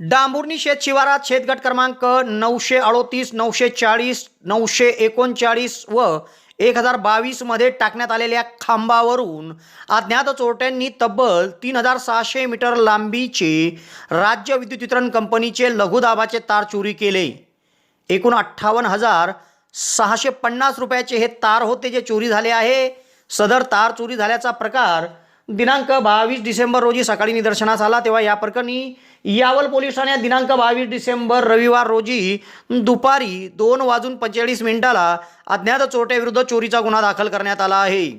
डांबुर्णी शेत शिवारात शेतगट क्रमांक नऊशे अडोतीस नऊशे चाळीस नऊशे एकोणचाळीस व एक हजार बावीसमध्ये टाकण्यात आलेल्या खांबावरून अज्ञात चोरट्यांनी तब्बल तीन हजार सहाशे मीटर लांबीचे राज्य विद्युत वितरण कंपनीचे लघुदाबाचे तार चोरी केले. एकूण अठ्ठावन्न हजार सहाशे पन्नास रुपयाचे हे तार होते जे चोरी झाले आहे. सदर तार चोरी झाल्याचा प्रकार दिनांक बावीस डिसेंबर रोजी सकाळी निदर्शनास आला तेव्हा या प्रकरणी यावल पोलीस ठाण्यात दिनांक बावीस डिसेंबर रविवार रोजी दुपारी दोन वाजून पंचेचाळीस मिनिटाला अज्ञात चोरट्याविरुद्ध चोरीचा गुन्हा दाखल करण्यात आला आहे.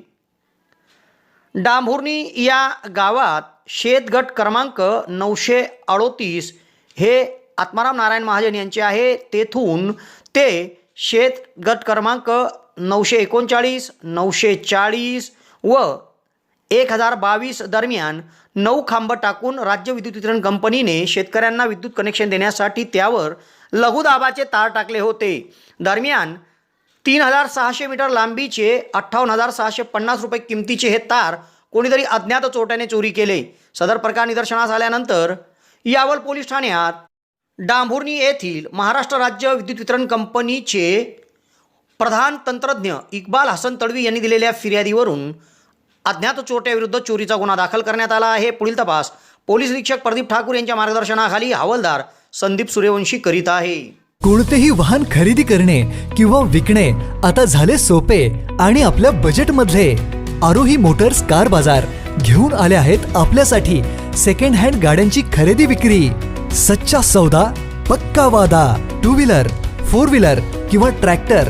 डांभुर्णी या गावात शेतगट क्रमांक नऊशे अडोतीस हे आत्माराम नारायण महाजन यांचे आहे. तेथून ते शेतगट क्रमांक नऊशे एकोणचाळीस नऊशे चाळीस व एक हजार बावीस दरम्यान नऊ खांब टाकून राज्य विद्युत वितरण कंपनीने शेतकऱ्यांना विद्युत कनेक्शन देण्यासाठी त्यावर लघुदाबाचे तार टाकले होते. दरम्यान तीन हजार सहाशे मीटर लांबीचे अठ्ठावन्न हजार सहाशे पन्नास रुपये किमतीचे हे तार कोणीतरी अज्ञात चोट्याने चोरी केले. सदर प्रकार निदर्शनास आल्यानंतर यावल पोलीस ठाण्यात डांभुर्णी येथील महाराष्ट्र राज्य विद्युत वितरण कंपनीचे प्रधान तंत्रज्ञ इक्बाल हसन तडवी यांनी दिलेल्या फिर्यादीवरून अज्ञात चोरट्याविरुद्ध चोरीचा गुन्हा दाखल करण्यात आला आहे. पुढील तपास. पोलीस निरीक्षक प्रदीप ठाकूर यांच्या मार्गदर्शनाखाली हवालदार संदीप सूर्यवंशी करीत आहे. कोणतेही वाहन खरेदी करणे किंवा विकणे आता झाले सोपे आणि आपल्या बजेटमधले आरोही मोटर्स कार बाजार घेऊन आले आहेत आपल्यासाठी सेकंड हँड गाड्यांची खरेदी विक्री. सच्चा सौदा पक्का वादा टू व्हीलर फोर व्हीलर किंवा ट्रॅक्टर